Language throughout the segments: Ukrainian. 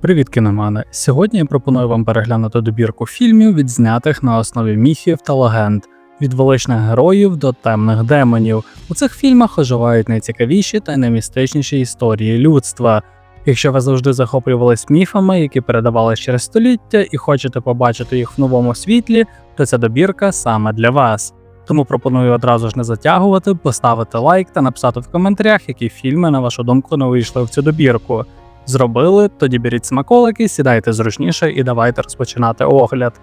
Привіт, кіномани! Сьогодні я пропоную вам переглянути добірку фільмів, відзнятих на основі міфів та легенд, від величних героїв до темних демонів. У цих фільмах оживають найцікавіші та наймістичніші історії людства. Якщо ви завжди захоплювались міфами, які передавались через століття, і хочете побачити їх в новому світлі, то ця добірка саме для вас. Тому пропоную одразу ж не затягувати, поставити лайк та написати в коментарях, які фільми, на вашу думку, не вийшли в цю добірку. Зробили, тоді беріть смаколики, сідайте зручніше і давайте розпочинати огляд.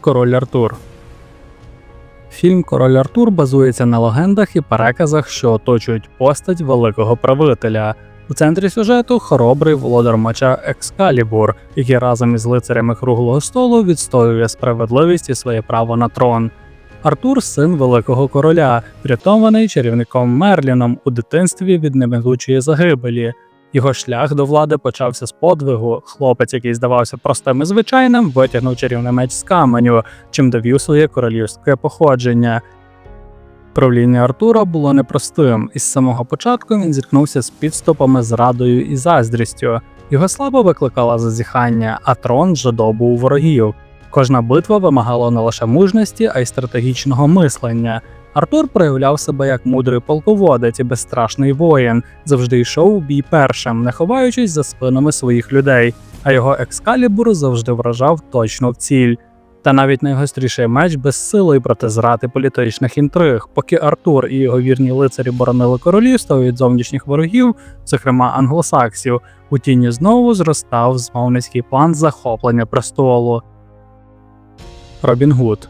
Король Артур Фільм Король Артур базується на легендах і переказах, що оточують постать великого правителя. У центрі сюжету хоробрий володар меча Екскалібур, який разом із лицарями круглого столу відстоює справедливість і своє право на трон. Артур син великого короля, врятований чарівником Мерліном у дитинстві від неминучої загибелі. Його шлях до влади почався з подвигу. Хлопець, який здавався простим і звичайним, витягнув чарівний меч з каменю, чим довів своє королівське походження. Правління Артура було непростим, і з самого початку він зіткнувся з підступами, зрадою і заздрістю. Його слава викликала зазіхання, а трон жадобу у ворогів. Кожна битва вимагала не лише мужності, а й стратегічного мислення. Артур проявляв себе як мудрий полководець і безстрашний воїн, завжди йшов у бій першим, не ховаючись за спинами своїх людей, а його екскалібур завжди вражав точно в ціль. Та навіть найгостріший меч безсилий проти зрати політичних інтриг, поки Артур і його вірні лицарі боронили королівство від зовнішніх ворогів, зокрема англосаксів, у тіні знову зростав змовницький план захоплення престолу. Робін Гуд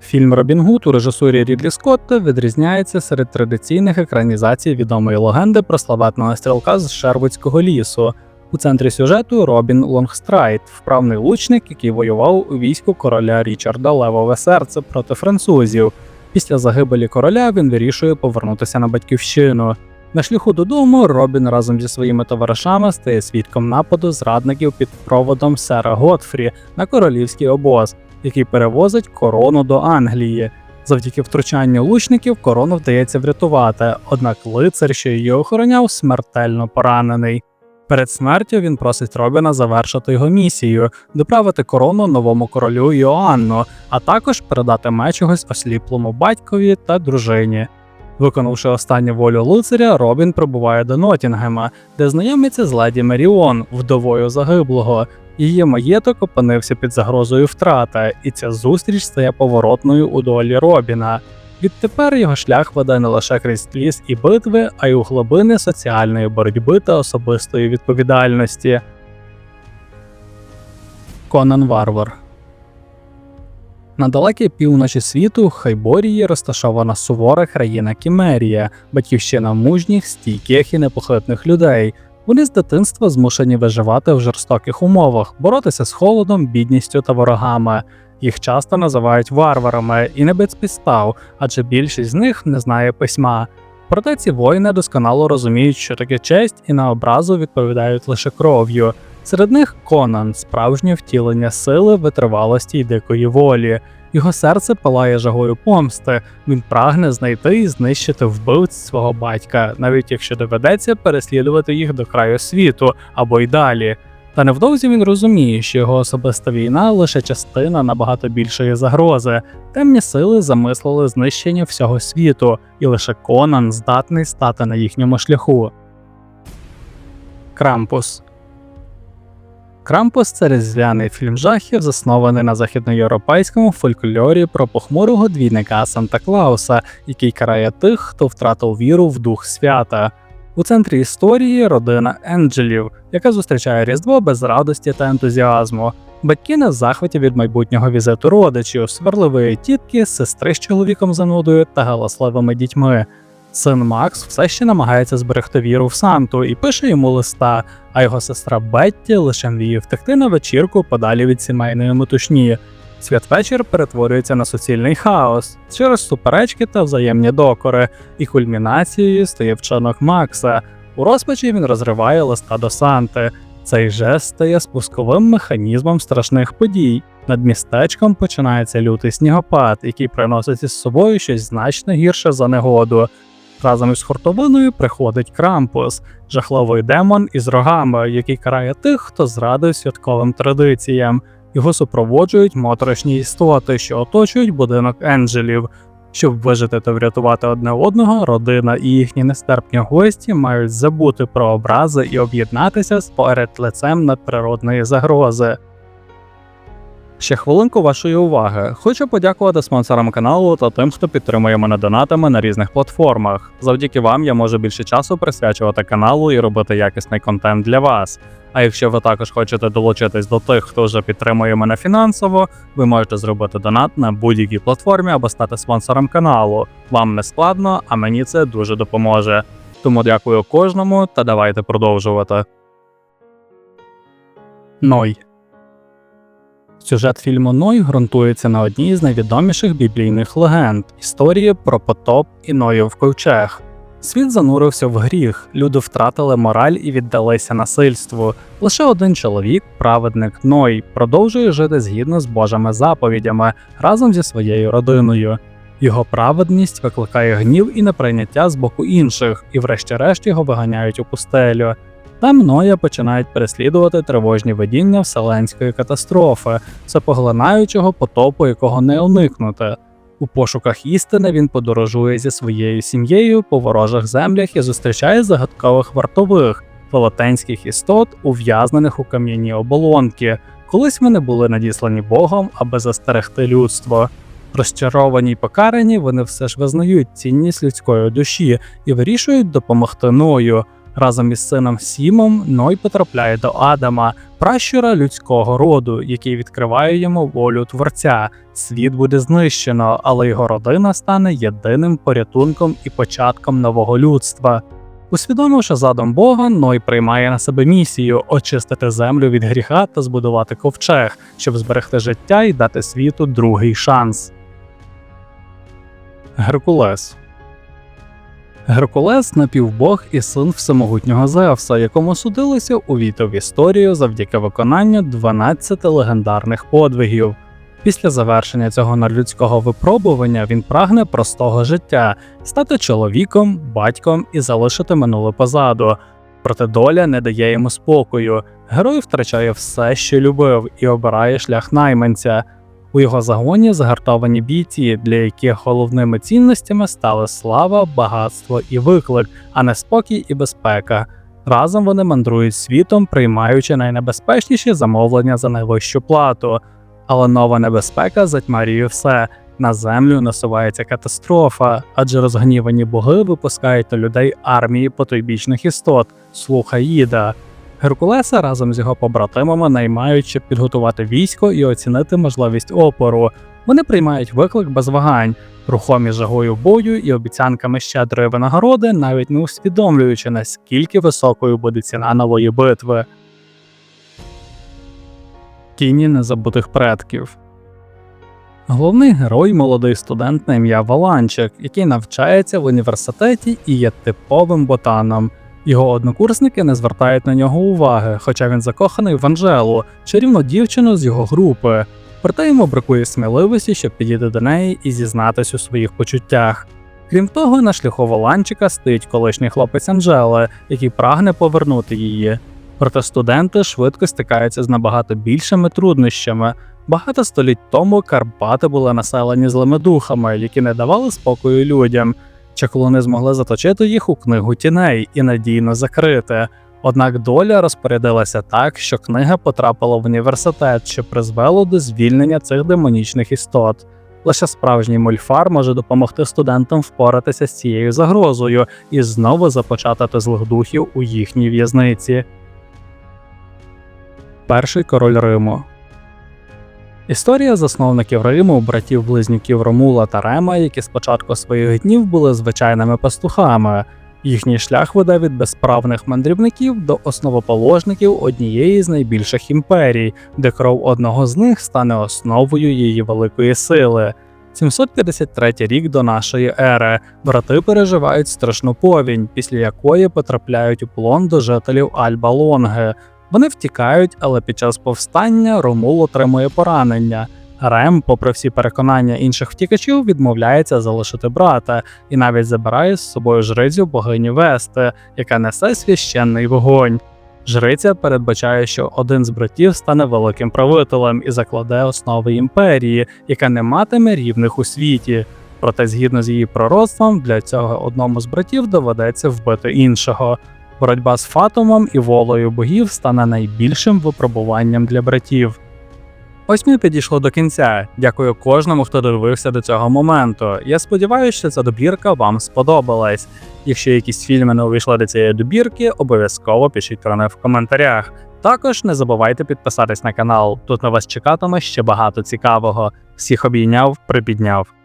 Фільм Робін Гуд у режисурі Рідлі Скотта відрізняється серед традиційних екранізацій відомої легенди про славетного стрілка з Шервудського лісу. У центрі сюжету Робін Лонгстрайт, вправний лучник, який воював у війську короля Річарда Левове серце проти французів. Після загибелі короля він вирішує повернутися на батьківщину. На шляху додому Робін разом зі своїми товаришами стає свідком нападу зрадників під проводом сера Готфрі на королівський обоз, який перевозить корону до Англії. Завдяки втручанню лучників корону вдається врятувати, однак лицар, що її охороняв, смертельно поранений. Перед смертю він просить Робіна завершити його місію, доправити корону новому королю Йоанну, а також передати меч чогось осліплому батькові та дружині. Виконавши останню волю лицаря, Робін прибуває до Нотінгема, де знайомиться з леді Меріон, вдовою загиблого. Її маєток опинився під загрозою втрати, і ця зустріч стає поворотною у долі Робіна. Відтепер його шлях веде не лише крізь ліс і битви, а й у глибини соціальної боротьби та особистої відповідальності. Конан Варвар на далекій півночі світу Хайборії розташована сувора країна Кімерія, батьківщина мужніх, стійких і непохитних людей. Вони з дитинства змушені виживати в жорстоких умовах, боротися з холодом, бідністю та ворогами. Їх часто називають варварами і не без підстав, адже більшість з них не знає письма. Проте ці воїни досконало розуміють, що таке честь, і на образу відповідають лише кров'ю. Серед них Конан, справжнє втілення сили, витривалості й дикої волі. Його серце палає жагою помсти. Він прагне знайти і знищити вбивць свого батька, навіть якщо доведеться переслідувати їх до краю світу або й далі. Та невдовзі він розуміє, що його особиста війна лише частина набагато більшої загрози. Темні сили замислили знищення всього світу, і лише Конан здатний стати на їхньому шляху. Крампус Крампус це різдвяний фільм жахів, заснований на західноєвропейському фольклорі про похмурого двійника Санта Клауса, який карає тих, хто втратив віру в дух свята. У центрі історії родина Енджелів, яка зустрічає Різдво без радості та ентузіазму. Батьки на захваті від майбутнього візиту родичів, сверливої тітки, сестри з чоловіком занудою та галасливими дітьми. Син Макс все ще намагається зберегти віру в Санту і пише йому листа, а його сестра Бетті лише мріє втекти на вечірку подалі від сімейної метушні. Святвечір перетворюється на суцільний хаос через суперечки та взаємні докори, і кульмінацією стає вчинок Макса. У розпачі він розриває листа до Санти. Цей жест стає спусковим механізмом страшних подій. Над містечком починається лютий снігопад, який приносить із собою щось значно гірше за негоду. Разом із хуртовиною приходить Крампус, жахливий демон із рогами, який карає тих, хто зрадив святковим традиціям. Його супроводжують моторошні істоти, що оточують будинок енджелів. Щоб вижити та врятувати одне одного, родина і їхні нестерпні гості мають забути про образи і об'єднатися з перед лицем надприродної загрози. Ще хвилинку вашої уваги. Хочу подякувати спонсорам каналу та тим, хто підтримує мене донатами на різних платформах. Завдяки вам я можу більше часу присвячувати каналу і робити якісний контент для вас. А якщо ви також хочете долучитись до тих, хто вже підтримує мене фінансово, ви можете зробити донат на будь-якій платформі або стати спонсором каналу. Вам не складно, а мені це дуже допоможе. Тому дякую кожному та давайте продовжувати. Ной. Сюжет фільму Ной ґрунтується на одній з найвідоміших біблійних легенд історії про потоп і Ноїв ковчег. Світ занурився в гріх, люди втратили мораль і віддалися насильству. Лише один чоловік, праведник Ной, продовжує жити згідно з Божими заповідями разом зі своєю родиною. Його праведність викликає гнів і неприйняття з боку інших, і, врешті-решт, його виганяють у пустелю. Там Ноя починають переслідувати тривожні видіння вселенської катастрофи, всепоглинаючого потопу, якого не уникнути. У пошуках істини він подорожує зі своєю сім'єю по ворожих землях і зустрічає загадкових вартових, велетенських істот, ув'язнених у кам'яні оболонки. Колись вони були надіслані Богом, аби застерегти людство. Розчаровані й покарані, вони все ж визнають цінність людської душі і вирішують допомогти Ною. Разом із сином Сімом Ной потрапляє до Адама, пращура людського роду, який відкриває йому волю творця. Світ буде знищено, але його родина стане єдиним порятунком і початком нового людства. Усвідомивши задум Бога, Ной приймає на себе місію очистити землю від гріха та збудувати ковчег, щоб зберегти життя і дати світу другий шанс. Геркулес Геркулес напівбог і син всемогутнього Зевса, якому судилося увійти в історію завдяки виконанню 12 легендарних подвигів. Після завершення цього надлюдського випробування він прагне простого життя, стати чоловіком, батьком і залишити минуле позаду. Проте доля не дає йому спокою. Герой втрачає все, що любив, і обирає шлях найманця. У його загоні загартовані бійці, для яких головними цінностями стали слава, багатство і виклик, а не спокій і безпека. Разом вони мандрують світом, приймаючи найнебезпечніші замовлення за найвищу плату. Але нова небезпека затьмарює все. На землю насувається катастрофа, адже розгнівані боги випускають на людей армії потойбічних істот, слуха Їда. Геркулеса разом з його побратимами наймають, щоб підготувати військо і оцінити можливість опору. Вони приймають виклик без вагань, рухомі жагою бою і обіцянками щедрої винагороди, навіть не усвідомлюючи, наскільки високою буде ціна нової битви. Тіні незабутих предків. Головний герой молодий студент на ім'я Валанчик, який навчається в університеті і є типовим ботаном. Його однокурсники не звертають на нього уваги, хоча він закоханий в Анжелу, чарівну дівчину з його групи. Проте йому бракує сміливості, щоб підійти до неї і зізнатись у своїх почуттях. Крім того, на шляху Воланчика стоїть колишній хлопець Анжели, який прагне повернути її. Проте студенти швидко стикаються з набагато більшими труднощами. Багато століть тому Карпати були населені злими духами, які не давали спокою людям. Чаклуни змогли заточити їх у книгу тіней і надійно закрити. Однак доля розпорядилася так, що книга потрапила в університет, що призвело до звільнення цих демонічних істот. Лише справжній мульфар може допомогти студентам впоратися з цією загрозою і знову започатати злих духів у їхній в'язниці. Перший король Риму Історія засновників Риму, братів близнюків Ромула та Рема, які спочатку своїх днів були звичайними пастухами. Їхній шлях веде від безправних мандрівників до основоположників однієї з найбільших імперій, де кров одного з них стане основою її великої сили. 753 рік до нашої ери брати переживають страшну повінь, після якої потрапляють у полон до жителів Альба Лонге. Вони втікають, але під час повстання Ромул отримує поранення. Рем, попри всі переконання інших втікачів, відмовляється залишити брата і навіть забирає з собою жрицю богині Вести, яка несе священний вогонь. Жриця передбачає, що один з братів стане великим правителем і закладе основи імперії, яка не матиме рівних у світі. Проте, згідно з її пророцтвом, для цього одному з братів доведеться вбити іншого. Боротьба з Фатумом і волею богів стане найбільшим випробуванням для братів. Ось ми підійшло до кінця. Дякую кожному, хто дивився до цього моменту. Я сподіваюся, що ця добірка вам сподобалась. Якщо якісь фільми не увійшли до цієї добірки, обов'язково пишіть про них в коментарях. Також не забувайте підписатись на канал. Тут на вас чекатиме ще багато цікавого. Всіх обійняв, припідняв.